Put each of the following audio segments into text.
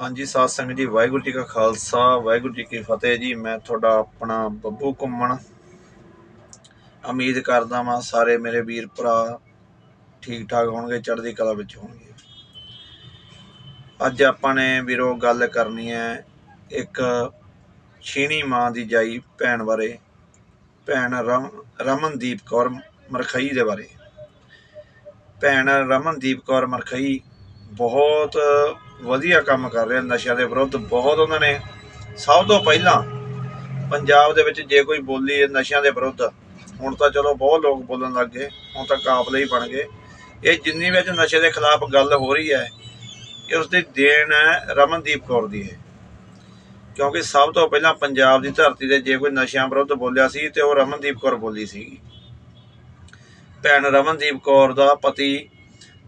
ਹਾਂਜੀ, ਸਾਧ ਸੰਗਤ ਜੀ, ਵਾਹਿਗੁਰੂ ਜੀ ਕਾ ਖਾਲਸਾ, ਵਾਹਿਗੁਰੂ ਜੀ ਕੀ ਫਤਿਹ ਜੀ। ਮੈਂ ਤੁਹਾਡਾ ਆਪਣਾ ਬੱਬੂ ਘੁੰਮਣ ਉਮੀਦ ਕਰਦਾ ਹਾਂ ਸਾਰੇ ਮੇਰੇ ਵੀਰ ਭਰਾ ਠੀਕ ਠਾਕ ਹੋਣਗੇ, ਚੜ੍ਹਦੀ ਕਲਾ ਵਿੱਚ ਹੋਣਗੇ। ਅੱਜ ਆਪਾਂ ਨੇ ਵੀਰੋ ਗੱਲ ਕਰਨੀ ਹੈ ਇੱਕ ਛੀਣੀ ਮਾਂ ਦੀ ਜਾਈ ਭੈਣ ਬਾਰੇ, ਭੈਣ ਰਮ, ਰਮਨਦੀਪ ਕੌਰ ਮਰਖਈ ਦੇ ਬਾਰੇ। ਭੈਣ ਰਮਨਦੀਪ ਕੌਰ ਮਰਖਈ ਬਹੁਤ ਵਧੀਆ ਕੰਮ ਕਰ ਰਿਹਾ, ਨਸ਼ਿਆਂ ਦੇ ਵਿਰੁੱਧ ਬਹੁਤ ਉਹਨਾਂ ਨੇ, ਸਭ ਤੋਂ ਪਹਿਲਾਂ ਪੰਜਾਬ ਦੇ ਵਿੱਚ ਜੇ ਕੋਈ ਬੋਲੀ ਨਸ਼ਿਆਂ ਦੇ ਵਿਰੁੱਧ, ਹੁਣ ਤਾਂ ਚਲੋ ਬਹੁਤ ਲੋਕ ਬੋਲਣ ਲੱਗ ਗਏ, ਹੁਣ ਤਾਂ ਕਾਫ਼ਲੇ ਹੀ ਬਣ ਗਏ। ਇਹ ਜਿੰਨੀ ਵਿੱਚ ਨਸ਼ੇ ਦੇ ਖਿਲਾਫ ਗੱਲ ਹੋ ਰਹੀ ਹੈ, ਇਹ ਉਸ ਦੀ ਦੇਣ ਹੈ ਰਮਨਦੀਪ ਕੌਰ ਦੀ ਹੈ। ਕਿਉਂਕਿ ਸਭ ਤੋਂ ਪਹਿਲਾਂ ਪੰਜਾਬ ਦੀ ਧਰਤੀ ਤੇ ਜੇ ਕੋਈ ਨਸ਼ਿਆਂ ਵਿਰੁੱਧ ਬੋਲਿਆ ਸੀ ਤੇ ਉਹ ਰਮਨਦੀਪ ਕੌਰ ਬੋਲੀ ਸੀਗੀ। ਭੈਣ ਰਮਨਦੀਪ ਕੌਰ ਦਾ ਪਤੀ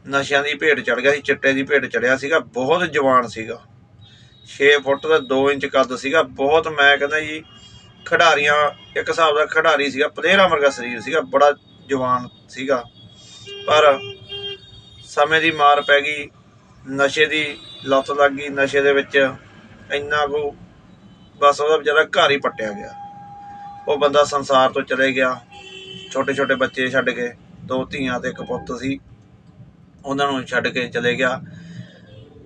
ਨਸ਼ਿਆਂ ਦੀ ਭੇਟ ਚੜ ਗਿਆ ਸੀ, ਚਿੱਟੇ ਦੀ ਭੇਟ ਚੜਿਆ ਸੀਗਾ, ਬਹੁਤ ਜਵਾਨ ਸੀਗਾ। 6 ਫੁੱਟ ਦਾ 2 ਇੰਚ ਕੱਦ ਸੀਗਾ, ਬਹੁਤ ਮੈਂ ਕਹਿੰਦਾ ਜੀ, ਖਿਡਾਰੀਆਂ, ਇੱਕ ਹਿਸਾਬ ਦਾ ਖਿਡਾਰੀ ਸੀਗਾ ਪਲੇਅਰਾਂ ਵਰਗਾ ਸਰੀਰ ਸੀਗਾ, ਬੜਾ ਜਵਾਨ ਸੀਗਾ। ਪਰ ਸਮੇਂ ਦੀ ਮਾਰ ਪੈ ਗਈ, ਨਸ਼ੇ ਦੀ ਲੱਤ ਲੱਗ ਗਈ, ਨਸ਼ੇ ਦੇ ਵਿੱਚ ਇੰਨਾ ਕੁ ਬਸ ਉਹਦਾ ਵਿਚਾਰਾ ਘਰ ਹੀ ਪੱਟਿਆ ਗਿਆ। ਉਹ ਬੰਦਾ ਸੰਸਾਰ ਤੋਂ ਚਲੇ ਗਿਆ ਛੋਟੇ ਛੋਟੇ ਬੱਚੇ ਛੱਡ ਕੇ, ਦੋ ਧੀਆਂ ਤੇ ਇੱਕ ਪੁੱਤ ਸੀ। ਉਹਨਾਂ ਨੂੰ ਛੱਡ ਕੇ ਚਲੇ ਗਿਆ।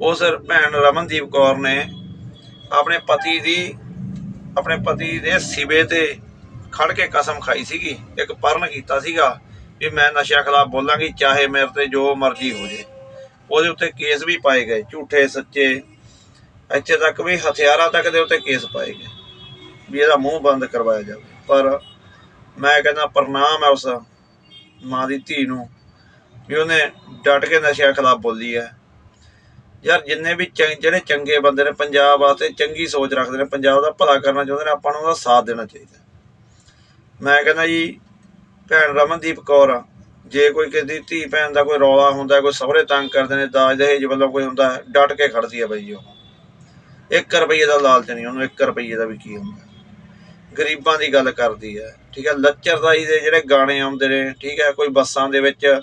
ਉਸ ਭੈਣ ਰਮਨਦੀਪ ਕੌਰ ਨੇ ਆਪਣੇ ਪਤੀ ਦੀ, ਆਪਣੇ ਪਤੀ ਦੇ ਸਿਵੇ ਤੇ ਖੜ ਕੇ ਕਸਮ ਖਾਈ ਸੀਗੀ, ਇੱਕ ਪਰਨ ਕੀਤਾ ਸੀਗਾ ਵੀ ਮੈਂ ਨਸ਼ਿਆਂ ਖਿਲਾਫ ਬੋਲਾਂਗੀ, ਚਾਹੇ ਮੇਰੇ ਤੇ ਜੋ ਮਰਜ਼ੀ ਹੋ ਜੇ। ਉਹਦੇ ਉੱਤੇ ਕੇਸ ਵੀ ਪਾਏ ਗਏ, ਝੂਠੇ, ਸੱਚੇ। ਇੱਥੇ ਤੱਕ ਵੀ ਹਥਿਆਰਾਂ ਤੱਕ ਦੇ ਉੱਤੇ ਕੇਸ ਪਾਏ ਗਏ ਵੀ ਇਹਦਾ ਮੂੰਹ ਬੰਦ ਕਰਵਾਇਆ ਜਾਵੇ। ਪਰ ਮੈਂ ਕਹਿੰਦਾ, ਪ੍ਰਣਾਮ ਹੈ ਉਸ ਮਾਂ ਦੀ ਧੀ ਨੂੰ। ਵੀ ਉਹਨੇ ਡਟ ਕੇ ਨਸ਼ਿਆਂ ਖਿਲਾਫ ਬੋਲੀ ਹੈ। ਯਾਰ ਜਿੰਨੇ ਵੀ ਚੰ- ਜਿਹੜੇ ਚੰਗੇ ਬੰਦੇ ਨੇ ਪੰਜਾਬ ਵਾਸਤੇ ਚੰਗੀ ਸੋਚ ਰੱਖਦੇ ਨੇ ਪੰਜਾਬ ਦਾ ਭਲਾ ਕਰਨਾ ਚਾਹੁੰਦੇ ਨੇ ਆਪਾਂ ਨੂੰ ਉਹਦਾ ਸਾਥ ਦੇਣਾ ਚਾਹੀਦਾ। ਮੈਂ ਕਹਿੰਦਾ ਜੀ ਭੈਣ ਰਮਨਦੀਪ ਕੌਰ ਆ, ਜੇ ਕੋਈ ਕਿਸੇ ਦੀ ਧੀ ਭੈਣ ਦਾ ਕੋਈ ਰੌਲਾ ਹੁੰਦਾ ਕੋਈ ਸਹੁਰੇ ਤੰਗ ਕਰਦੇ ਨੇ ਦਾਜ ਦਹੇਜ ਵੱਲੋਂ ਕੋਈ ਹੁੰਦਾ ਹੈ, ਡਟ ਕੇ ਖੜਦੀ ਹੈ ਬਈ ਉਹ। 1 ਰੁਪਏ ਦਾ ਲਾਲਚ ਨਹੀਂ ਉਹਨੂੰ 1 ਰੁਪਏ ਦਾ ਵੀ ਕੀ ਹੁੰਦਾ। ਗਰੀਬਾਂ ਦੀ ਗੱਲ ਕਰਦੀ ਹੈ ਠੀਕ ਹੈ ਲੱਚਰਦਾਈ ਦੇ ਜਿਹੜੇ ਗਾਣੇ ਆਉਂਦੇ ਨੇ ਠੀਕ ਹੈ ਕੋਈ ਬੱਸਾਂ ਦੇ ਵਿੱਚ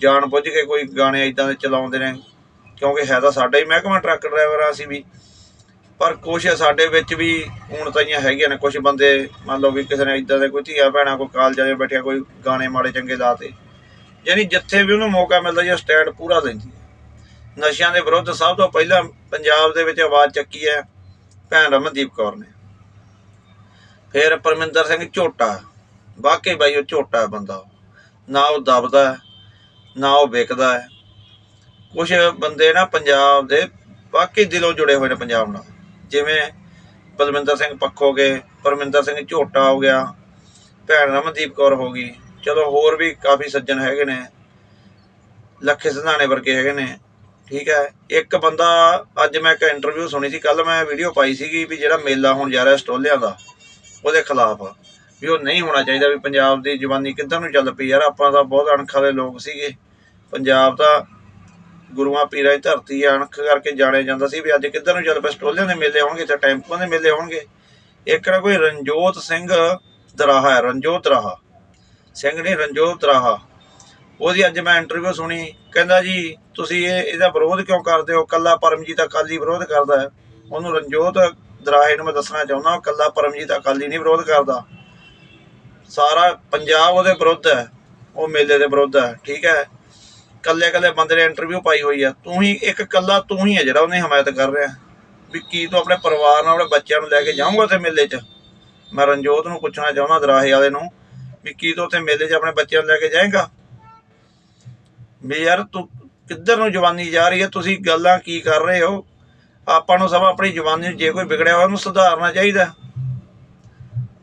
ਜਾਣ ਬੁੱਝ ਕੇ ਕੋਈ ਗਾਣੇ ਇਦਾਂ ਦੇ ਚਲਾਉਂਦੇ ਨੇ, ਕਿਉਂਕਿ ਹੈ ਤਾਂ ਸਾਡਾ ਹੀ ਮਹਿਕਮਾ ਟਰੱਕ ਡਰਾਈਵਰ ਆ ਅਸੀਂ ਵੀ। ਪਰ ਕੁਛ ਸਾਡੇ ਵਿੱਚ ਵੀ ਹੁਣ ਤਾਈਆਂ ਹੈਗੀਆਂ ਨੇ ਕੁਝ ਬੰਦੇ ਮੰਨ ਲਓ ਵੀ ਕਿਸੇ ਨੇ ਇਦਾਂ ਦੇ ਕੋਈ ਧੀਆ ਭੈਣਾਂ ਕੋਈ ਕਾਲਜਾਂ 'ਚ ਬੈਠਿਆ ਕੋਈ ਗਾਣੇ ਮਾੜੇ ਚੰਗੇ ਲਾਤੇ ਯਾਨੀ ਜਿੱਥੇ ਵੀ ਉਹਨੂੰ ਮੌਕਾ ਮਿਲਦਾ ਜੀ ਸਟੈਂਡ ਪੂਰਾ ਦਿੰਦੀ ਹੈ। ਨਸ਼ਿਆਂ ਦੇ ਵਿਰੁੱਧ ਸਭ ਤੋਂ ਪਹਿਲਾਂ ਪੰਜਾਬ ਦੇ ਵਿੱਚ ਆਵਾਜ਼ ਚੱਕੀ ਹੈ ਭੈਣ ਰਮਨਦੀਪ ਕੌਰ ਨੇ। ਫਿਰ ਪਰਮਿੰਦਰ ਸਿੰਘ ਝੋਟਾ, ਵਾਕਈ ਬਾਈ ਉਹ ਝੋਟਾ ਹੈ ਬੰਦਾ, ਨਾ ਉਹ ਦਬਦਾ ਨਾ ਉਹ ਵਿਕਦਾ ਹੈ। ਕੁਝ ਬੰਦੇ ਨਾ ਪੰਜਾਬ ਦੇ ਬਾਕੀ ਦਿਲੋਂ ਜੁੜੇ ਹੋਏ ਨੇ ਪੰਜਾਬ ਨਾਲ। ਜਿਵੇਂ ਬਲਵਿੰਦਰ ਸਿੰਘ ਪੱਖੋ ਹੋ ਗਏ, ਪਰਮਿੰਦਰ ਸਿੰਘ ਝੋਟਾ ਹੋ ਗਿਆ, ਭੈਣ ਰਮਨਦੀਪ ਕੌਰ ਹੋ ਗਈ। ਚਲੋ ਹੋਰ ਵੀ ਕਾਫੀ ਸੱਜਣ ਹੈਗੇ ਨੇ। ਲੱਖੇ ਸਿਧਾਣੇ ਵਰਗੇ ਹੈਗੇ ਨੇ। ਠੀਕ ਹੈ। ਇੱਕ ਬੰਦਾ ਅੱਜ ਮੈਂ ਇੱਕ ਇੰਟਰਵਿਊ ਸੁਣੀ ਸੀ ਕੱਲ ਮੈਂ ਵੀਡੀਓ ਪਾਈ ਸੀਗੀ ਵੀ ਜਿਹੜਾ ਮੇਲਾ ਹੁਣ ਜਾ ਰਿਹਾ ਸਟੋਲਿਆਂ ਦਾ, ਉਹਦੇ ਖਿਲਾਫ। ਵੀ ਉਹ ਨਹੀਂ ਹੋਣਾ ਚਾਹੀਦਾ ਵੀ ਪੰਜਾਬ ਦੀ ਜਵਾਨੀ ਕਿੱਧਰ ਨੂੰ ਚੱਲ ਪਈ। ਯਾਰ ਆਪਾਂ ਤਾਂ ਬਹੁਤ ਅਣਖ ਵਾਲੇ ਲੋਕ ਸੀਗੇ। ਪੰਜਾਬ ਦਾ ਗੁਰੂਆਂ ਪੀਰਾਂ ਦੀ ਧਰਤੀ ਆ, ਅਣਖ ਕਰਕੇ ਜਾਣਿਆ ਜਾਂਦਾ ਸੀ ਵੀ ਅੱਜ ਕਿੱਧਰ ਨੂੰ ਚੱਲ ਪਏ। ਸਟੋਲਿਆਂ ਦੇ ਮੇਲੇ ਹੋਣਗੇ ਤੇ ਟੈਂਪੂਆਂ ਦੇ ਮੇਲੇ ਹੋਣਗੇ। ਇੱਕ ਨਾ ਕੋਈ ਰਣਜੋਤ ਸਿੰਘ ਦਰਾਹਾ ਹੈ ਰਣਜੋਤ ਦਰਾਹਾ ਸਿੰਘ ਨਹੀਂ ਰਣਜੋਤ ਦਰਾਹਾ ਉਹਦੀ ਅੱਜ ਮੈਂ ਇੰਟਰਵਿਊ ਸੁਣੀ। ਕਹਿੰਦਾ ਜੀ ਤੁਸੀਂ ਇਹ ਇਹਦਾ ਵਿਰੋਧ ਕਿਉਂ ਕਰਦੇ ਹੋ? ਕੱਲਾ ਪਰਮਜੀਤ ਅਕਾਲੀ ਵਿਰੋਧ ਕਰਦਾ ਹੈ। ਉਹਨੂੰ ਰਣਜੋਤ ਦਰਾਹੇ ਨੂੰ ਮੈਂ ਦੱਸਣਾ ਚਾਹੁੰਦਾ ਕੱਲਾ ਪਰਮਜੀਤ ਅਕਾਲੀ ਨਹੀਂ ਵਿਰੋਧ ਕਰਦਾ। ਸਾਰਾ ਪੰਜਾਬ ਉਹਦੇ ਵਿਰੁੱਧ ਹੈ, ਉਹ ਮੇਲੇ ਦੇ ਵਿਰੁੱਧ ਹੈ, ਠੀਕ ਹੈ। ਕੱਲੇ ਕੱਲੇ ਬੰਦੇ ਨੇ ਇੰਟਰਵਿਊ ਪਾਈ ਹੋਈ ਆ ਤੂੰ ਹੀ, ਇੱਕ ਕੱਲਾ ਤੂੰ ਹੀ ਹੈ ਜਿਹੜਾ ਉਹਨੇ ਹਮਾਇਤ ਕਰ ਰਿਹਾ। ਵੀ ਕੀ ਤੂੰ ਆਪਣੇ ਪਰਿਵਾਰ ਨਾਲ, ਆਪਣੇ ਬੱਚਿਆਂ ਨੂੰ ਲੈ ਕੇ ਜਾਊਂਗਾ ਉੱਥੇ ਮੇਲੇ 'ਚ? ਮੈਂ ਰਣਜੋਤ ਨੂੰ ਪੁੱਛਣਾ ਚਾਹੁੰਦਾ, ਦਰਾਹੇ ਵਾਲੇ ਨੂੰ, ਵੀ ਕੀ ਤੂੰ ਉੱਥੇ ਮੇਲੇ 'ਚ ਆਪਣੇ ਬੱਚਿਆਂ ਨੂੰ ਲੈ ਕੇ ਜਾਏਗਾ? ਵੀ ਯਾਰ ਤੂੰ ਕਿੱਧਰ ਨੂੰ ਜਵਾਨੀ ਜਾ ਰਹੀ ਹੈ? ਤੁਸੀਂ ਗੱਲਾਂ ਕੀ ਕਰ ਰਹੇ ਹੋ? ਆਪਾਂ ਨੂੰ ਸਭ ਆਪਣੀ ਜਵਾਨੀ ਨੂੰ ਜੇ ਕੋਈ ਵਿਗੜਿਆ ਹੋਇਆ, ਉਹਨੂੰ ਸੁਧਾਰਨਾ ਚਾਹੀਦਾ।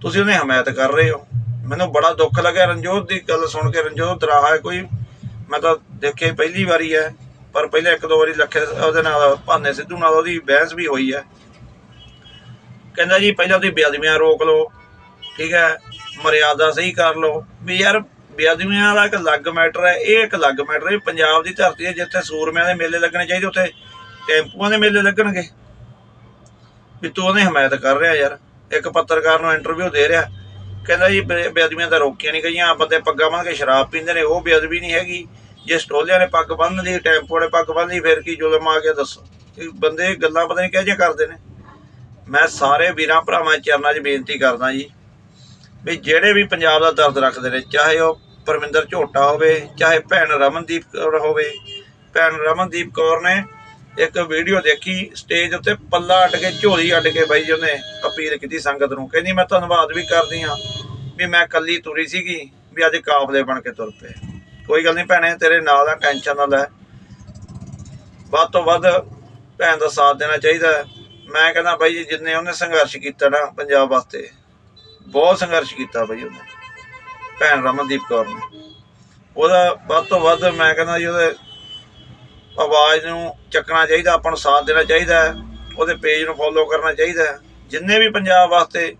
ਤੁਸੀਂ ਉਹਨੇ ਹਮਾਇਤ ਕਰ ਰਹੇ ਹੋ। ਮੈਨੂੰ ਬੜਾ ਦੁੱਖ ਲੱਗਿਆ ਰਣਜੋਤ ਦੀ ਗੱਲ ਸੁਣ ਕੇ। ਰਣਜੋਤ ਦਰਾਹਾ ਹੈ ਕੋਈ? ਮੈਂ ਤਾਂ ਦੇਖੇ ਪਹਿਲੀ ਵਾਰੀ ਹੈ, ਪਰ ਪਹਿਲੇ ਇੱਕ ਦੋ ਵਾਰੀ ਲੱਖੇ ਉਹਦੇ ਨਾਲ, ਭਾਨੇ ਸਿੱਧੂ ਨਾਲ ਉਹਦੀ ਬਹਿਸ ਵੀ ਹੋਈ ਹੈ। ਕਹਿੰਦਾ ਜੀ, ਪਹਿਲਾਂ ਤੁਸੀਂ ਬੇਅਦਬੀਆਂ ਰੋਕ ਲਓ, ਠੀਕ ਹੈ? ਮਰਿਆਦਾ ਸਹੀ ਕਰ ਲਓ। ਵੀ ਯਾਰ, ਬੇਅਦਬੀਆਂ ਦਾ ਇੱਕ ਅਲੱਗ ਮੈਟਰ ਹੈ, ਇਹ ਇੱਕ ਅਲੱਗ ਮੈਟਰ ਹੈ। ਪੰਜਾਬ ਦੀ ਧਰਤੀ ਹੈ, ਜਿੱਥੇ ਸੂਰਮਿਆਂ ਦੇ ਮੇਲੇ ਲੱਗਣੇ ਚਾਹੀਦੇ, ਉੱਥੇ ਟੈਂਪੂਆਂ ਦੇ ਮੇਲੇ ਲੱਗਣਗੇ। ਵੀ ਤੂੰ ਉਹਨੇ ਹਮਾਇਤ ਕਰ ਰਿਹਾ ਯਾਰ। ਇੱਕ ਪੱਤਰਕਾਰ ਨੂੰ ਇੰਟਰਵਿਊ ਦੇ ਰਿਹਾ। ਕਹਿੰਦਾ ਜੀ, ਬੇ- ਬੇਅਦਬੀਆਂ ਤਾਂ ਰੋਕੀਆਂ ਨਹੀਂ ਗਈਆਂ ਬੰਦੇ ਪੱਗਾਂ ਬੰਨ੍ਹ ਕੇ ਸ਼ਰਾਬ ਪੀਂਦੇ ਨੇ, ਉਹ ਬੇਅਦਬੀ ਨਹੀਂ ਹੈਗੀ। ਜੇ ਸਟੋਲਿਆਂ ਨੇ ਪੱਗ ਬੰਨ੍ਹ ਲਈ, ਟੈਂਪੂ ਵਾਲੇ ਪੱਗ ਬੰਨ੍ਹ ਲਈ, ਫਿਰ ਕੀ ਜ਼ੁਲਮ ਆ ਗਿਆ ਦੱਸੋ? ਤੇ ਬੰਦੇ ਗੱਲਾਂ ਪਤਾ ਨਹੀਂ ਕਿਹੋ ਜਿਹੀਆਂ ਕਰਦੇ ਨੇ। ਮੈਂ ਸਾਰੇ ਵੀਰਾਂ ਭਰਾਵਾਂ ਚਰਨਾਂ 'ਚ ਬੇਨਤੀ ਕਰਦਾ ਜੀ, ਵੀ ਜਿਹੜੇ ਵੀ ਪੰਜਾਬ ਦਾ ਦਰਦ ਰੱਖਦੇ ਨੇ, ਚਾਹੇ ਉਹ ਪਰਮਿੰਦਰ ਝੋਟਾ ਹੋਵੇ, ਚਾਹੇ ਭੈਣ ਰਮਨਦੀਪ ਕੌਰ ਹੋਵੇ, ਭੈਣ ਰਮਨਦੀਪ ਕੌਰ ਨੇ ਇੱਕ ਵੀਡੀਓ ਦੇਖੀ, ਸਟੇਜ ਉੱਤੇ ਪੱਲਾ ਅੱਡ ਕੇ, ਝੋਲੀ ਅੱਡ ਕੇ ਬਾਈ ਜੀ ਉਹਨੇ ਅਪੀਲ ਕੀਤੀ ਸੰਗਤ ਨੂੰ, ਕਹਿੰਦੀ, ਮੈਂ ਧੰਨਵਾਦ ਵੀ ਕਰਦੀ ਹਾਂ ਵੀ ਮੈਂ ਕੱਲੀ ਤੁਰੀ ਸੀਗੀ ਵੀ ਅੱਜ ਕਾਫਲੇ ਬਣ ਕੇ ਤੁਰ ਪਏ। ਕੋਈ ਗੱਲ ਨਹੀਂ ਭੈਣੇ, ਤੇਰੇ ਨਾਲ ਆ, ਟੈਨਸ਼ਨ ਨਾ ਲੈ। ਵੱਧ ਤੋਂ ਵੱਧ ਭੈਣ ਦਾ ਸਾਥ ਦੇਣਾ ਚਾਹੀਦਾ ਮੈਂ ਕਹਿੰਦਾ ਬਾਈ ਜੀ, ਜਿੰਨੇ ਉਹਨੇ ਸੰਘਰਸ਼ ਕੀਤਾ ਨਾ ਪੰਜਾਬ ਵਾਸਤੇ, ਬਹੁਤ ਸੰਘਰਸ਼ ਕੀਤਾ ਬਾਈ ਉਹਨੇ, ਭੈਣ ਰਮਨਦੀਪ ਕੌਰ ਨੇ। ਉਹਦਾ ਵੱਧ ਤੋਂ ਵੱਧ ਮੈਂ ਕਹਿੰਦਾ ਜੀ, ਉਹਦੇ ਆਵਾਜ਼ ਨੂੰ ਚੱਕਣਾ ਚਾਹੀਦਾ, ਆਪਾਂ ਨੂੰ ਸਾਥ ਦੇਣਾ ਚਾਹੀਦਾ ਉਹਦੇ ਪੇਜ ਨੂੰ ਫੋਲੋ ਕਰਨਾ ਚਾਹੀਦਾ ਜਿੰਨੇ ਵੀ ਪੰਜਾਬ ਵਾਸਤੇ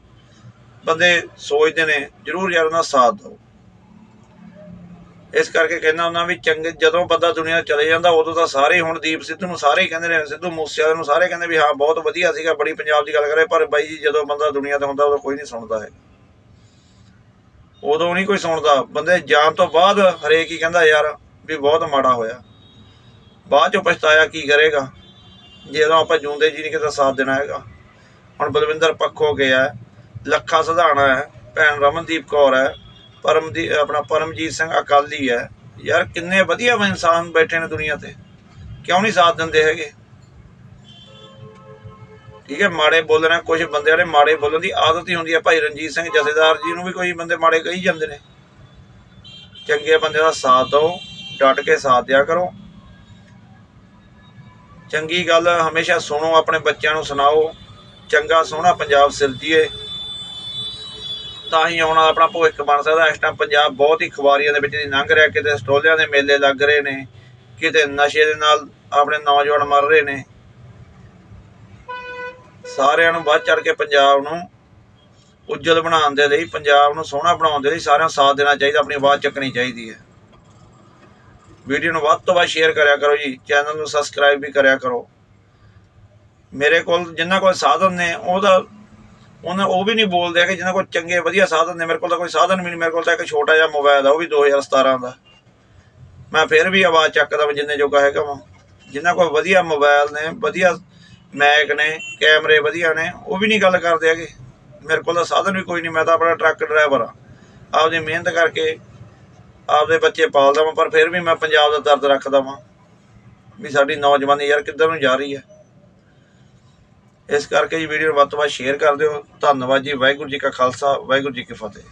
ਬੰਦੇ ਸੋਚਦੇ ਨੇ, ਜਰੂਰ ਯਾਰ ਉਹਨਾਂ ਦਾ ਸਾਥ ਦਿਓ। ਇਸ ਕਰਕੇ ਕਹਿੰਦਾ ਉਹਨਾਂ ਵੀ ਚੰਗੇ, ਜਦੋਂ ਬੰਦਾ ਦੁਨੀਆ ਚਲੇ ਜਾਂਦਾ, ਉਦੋਂ ਤਾਂ ਸਾਰੇ ਹੁਣ ਦੀਪ ਸਿੱਧੂ ਨੂੰ ਸਾਰੇ ਹੀ ਕਹਿੰਦੇ ਨੇ, ਸਿੱਧੂ ਮੂਸੇਵਾਲੇ ਨੂੰ ਸਾਰੇ ਕਹਿੰਦੇ ਵੀ ਹਾਂ, ਬਹੁਤ ਵਧੀਆ ਸੀਗਾ, ਬੜੀ ਪੰਜਾਬ ਦੀ ਗੱਲ ਕਰੇ, ਪਰ ਬਾਈ ਜੀ ਜਦੋਂ ਬੰਦਾ ਦੁਨੀਆ ਤੇ ਹੁੰਦਾ, ਉਦੋਂ ਕੋਈ ਨਹੀਂ ਸੁਣਦਾ ਹੈ ਉਦੋਂ ਨਹੀਂ ਕੋਈ ਸੁਣਦਾ। ਬੰਦੇ ਜਾਣ ਤੋਂ ਬਾਅਦ ਹਰੇਕ ਹੀ ਕਹਿੰਦਾ, ਯਾਰ, ਵੀ ਬਹੁਤ ਮਾੜਾ ਹੋਇਆ। ਬਾਅਦ ਚੋਂ ਪਛਤਾਇਆ ਕੀ ਕਰੇਗਾ? ਜਦੋਂ ਆਪਾਂ ਜੂੰਦੇ ਜੀ ਨਹੀਂ, ਕਿਤੇ ਸਾਥ ਦੇਣਾ ਹੈਗਾ। ਹੁਣ ਬਲਵਿੰਦਰ ਪੱਖੋ ਗਿਆ। ਲੱਖਾ ਸਧਾਣਾ ਹੈ, ਭੈਣ ਰਮਨਦੀਪ ਕੌਰ ਹੈ, ਪਰਮਦੀ, ਆਪਣਾ ਪਰਮਜੀਤ ਸਿੰਘ ਅਕਾਲੀ ਹੈ। ਯਾਰ ਕਿੰਨੇ ਵਧੀਆ ਇਨਸਾਨ ਬੈਠੇ ਨੇ ਦੁਨੀਆ ਤੇ। ਕਿਉਂ ਨਹੀਂ ਸਾਥ ਦਿੰਦੇ ਹੈਗੇ? ਠੀਕ ਹੈ, ਮਾੜੇ ਬੋਲਣਾ ਕੁਝ ਬੰਦਿਆਂ ਨੇ ਮਾੜੇ ਬੋਲਣ ਦੀ ਆਦਤ ਹੀ ਹੁੰਦੀ ਹੈ। ਭਾਈ ਰਣਜੀਤ ਸਿੰਘ ਜਥੇਦਾਰ ਜੀ ਨੂੰ ਵੀ ਕੋਈ ਬੰਦੇ ਮਾੜੇ ਕਹੀ ਜਾਂਦੇ ਨੇ। ਚੰਗੇ ਬੰਦੇ ਦਾ ਸਾਥ ਦਿਓ, ਡਟ ਕੇ ਸਾਥ ਦਿਆ ਕਰੋ। ਚੰਗੀ ਗੱਲ ਹਮੇਸ਼ਾ ਸੁਣੋ, ਆਪਣੇ ਬੱਚਿਆਂ ਨੂੰ ਸੁਣਾਓ। ਚੰਗਾ ਸੋਹਣਾ ਪੰਜਾਬ ਸਿਰਜੀਏ। ਤਾਂ ਹੀ ਆਉਣਾ ਆਪਣਾ ਭਵਿੱਖ ਬਣ ਸਕਦਾ। ਇਸ ਟਾਈਮ ਪੰਜਾਬ ਬਹੁਤ ਹੀ ਖੁਆਰੀਆਂ ਦੇ ਵਿੱਚ ਦੀ ਲੰਘ ਰਿਹਾ। ਕਿਤੇ ਸਟੋਲਿਆਂ ਦੇ ਮੇਲੇ ਲੱਗ ਰਹੇ ਨੇ, ਕਿਤੇ ਨਸ਼ੇ ਦੇ ਨਾਲ ਆਪਣੇ ਨੌਜਵਾਨ ਮਰ ਰਹੇ ਨੇ। ਸਾਰਿਆਂ ਨੂੰ ਵੱਧ ਚੜ ਕੇ ਪੰਜਾਬ ਨੂੰ ਉੱਜਲ ਬਣਾਉਣ ਦੇ ਲਈ, ਪੰਜਾਬ ਨੂੰ ਸੋਹਣਾ ਬਣਾਉਣ ਦੇ ਲਈ ਸਾਰਿਆਂ ਨੂੰ ਸਾਥ ਦੇਣਾ ਚਾਹੀਦਾ। ਆਪਣੀ ਆਵਾਜ਼ ਚੱਕਣੀ ਚਾਹੀਦੀ ਹੈ। ਵੀਡੀਓ ਨੂੰ ਵੱਧ ਤੋਂ ਵੱਧ ਸ਼ੇਅਰ ਕਰਿਆ ਕਰੋ ਜੀ। ਚੈਨਲ ਨੂੰ ਸਬਸਕ੍ਰਾਈਬ ਵੀ ਕਰਿਆ ਕਰੋ। ਮੇਰੇ ਕੋਲ ਜਿੰਨਾ ਕੋਲ ਸਾਧਨ ਨੇ, ਉਹਦਾ ਉਹਨਾਂ ਉਹ ਵੀ ਨਹੀਂ ਬੋਲਦੇ ਕਿ ਜਿਹਨਾਂ ਕੋਲ ਚੰਗੇ ਵਧੀਆ ਸਾਧਨ ਨੇ, ਮੇਰੇ ਕੋਲ ਤਾਂ ਕੋਈ ਸਾਧਨ ਵੀ ਨਹੀਂ, ਮੇਰੇ ਕੋਲ ਤਾਂ ਇੱਕ ਛੋਟਾ ਜਿਹਾ ਮੋਬਾਈਲ ਆ, ਉਹ ਵੀ 2017 ਦਾ। ਮੈਂ ਫਿਰ ਵੀ ਆਵਾਜ਼ ਚੱਕਦਾ ਮੈਂ ਜਿੰਨੇ ਜੋਗਾ ਹੈਗਾ ਵਾਂ। ਜਿਨ੍ਹਾਂ ਕੋਲ ਵਧੀਆ ਮੋਬਾਈਲ ਨੇ, ਵਧੀਆ ਮੈਕ ਨੇ ਕੈਮਰੇ ਵਧੀਆ ਨੇ, ਉਹ ਵੀ ਨਹੀਂ ਗੱਲ ਕਰਦੇ ਹੈਗੇ। ਮੇਰੇ ਕੋਲ ਤਾਂ ਸਾਧਨ ਵੀ ਕੋਈ ਨਹੀਂ, ਮੈਂ ਤਾਂ ਆਪਣਾ ਟਰੱਕ ਡਰਾਈਵਰ ਆ। ਆਪਦੀ ਮਿਹਨਤ ਕਰਕੇ ਆਪਦੇ ਬੱਚੇ ਪਾਲਦਾ ਵਾਂ, ਪਰ ਫਿਰ ਵੀ ਮੈਂ ਪੰਜਾਬ ਦਾ ਦਰਦ ਰੱਖਦਾ ਵਾਂ ਵੀ ਸਾਡੀ ਨੌਜਵਾਨੀ ਯਾਰ ਕਿੱਧਰ ਨੂੰ ਜਾ ਰਹੀ ਹੈ। ਇਸ ਕਰਕੇ ਜੀ ਵੀਡੀਓ ਨੂੰ ਵੱਧ ਤੋਂ ਵੱਧ ਸ਼ੇਅਰ ਕਰ ਦਿਓ। ਧੰਨਵਾਦ ਜੀ। ਵਾਹਿਗੁਰੂ ਜੀ ਕਾ ਖਾਲਸਾ, ਵਾਹਿਗੁਰੂ ਜੀ ਕੀ ਫਤਿਹ।